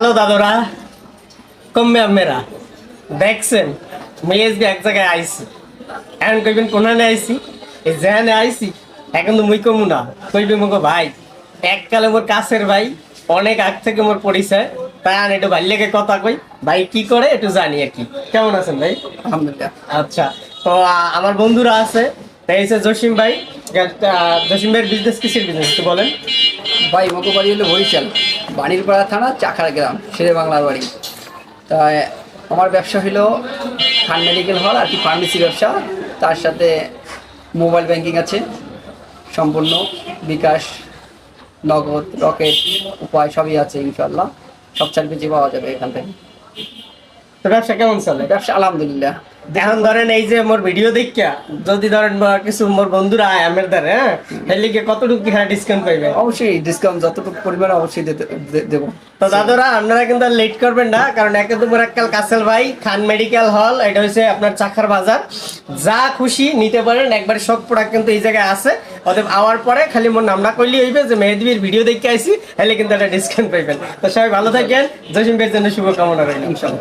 Hello Dadra কমবে মেরা দেখছেন মেয়েজবি এক জায়গায় আইছি। এখন কইবেন কোনানে আইছি? এই যেখানে আইছি এখন তো মুই কমু না। কইবে মুগো ভাই এককালে মোর কাছের ভাই অনেক আগ থেকে মোর পরিচয় তাই আন একটু বাল্যকে কথা কই। ভাই কি করে একটু জানি আর কি। কেমন আছেন ভাই? আলহামদুলিল্লাহ। আচ্ছা তো আমার বন্ধুরা আছে তাই জসিম ভাই। জসিম ভাইয়ের বিজনেস কিসের বিজনেস একটু বলেন। ভাই মতো বাড়ি হলো বরিশাল, বাণীরপাড়া থানা, চাখার গ্রাম শেরে বাংলার বাড়ি। তাই আমার ব্যবসা হলো খান মেডিকেল হল আর কি ফার্মেসি ব্যবসা। তার সাথে মোবাইল ব্যাংকিং আছে, সম্পূর্ণ বিকাশ, নগদ, রকেট, উপায় সবই আছে ইনশাল্লাহ সব সার্ভিসই পাওয়া যাবে এখান থেকে। তো ব্যবসা কেমন চলে? ব্যবসা আলহামদুলিল্লাহ। এখন ধরেন এই যে মোর ভিডিও দেখিয়া যদি ধরেন কিছু মোর বন্ধুরা আয় আমের দ্বারা হ্যাঁ হেলিকে কতটুকু কি ডিসকাউন্ট পাইবে? অবশ্যই ডিসকাউন্ট যতটুকু পরিমাণে অবশ্যই দেবো। তো দাদুরা আপনারা কিন্তু লেট করবেন না কারণ একে তো মোর এককাল কাসেল ভাই খান মেডিকেল হল এটা হচ্ছে আপনার চাখার বাজার। যা খুশি নিতে পারেন একবার সব প্রোডাক্ট কিন্তু এই জায়গায় আছে। অতএব আওয়ার পরে খালি মোর নাম না করলেই হইবে যে মেহেদিবির ভিডিও দেখে আইছি তাহলে কিন্তু একটা ডিসকাউন্ট পাইবেন। তো সবাই ভালো থাকেন জসিম ভাইয়ের জন্য শুভকামনা রইল। ইনশাল্লাহ।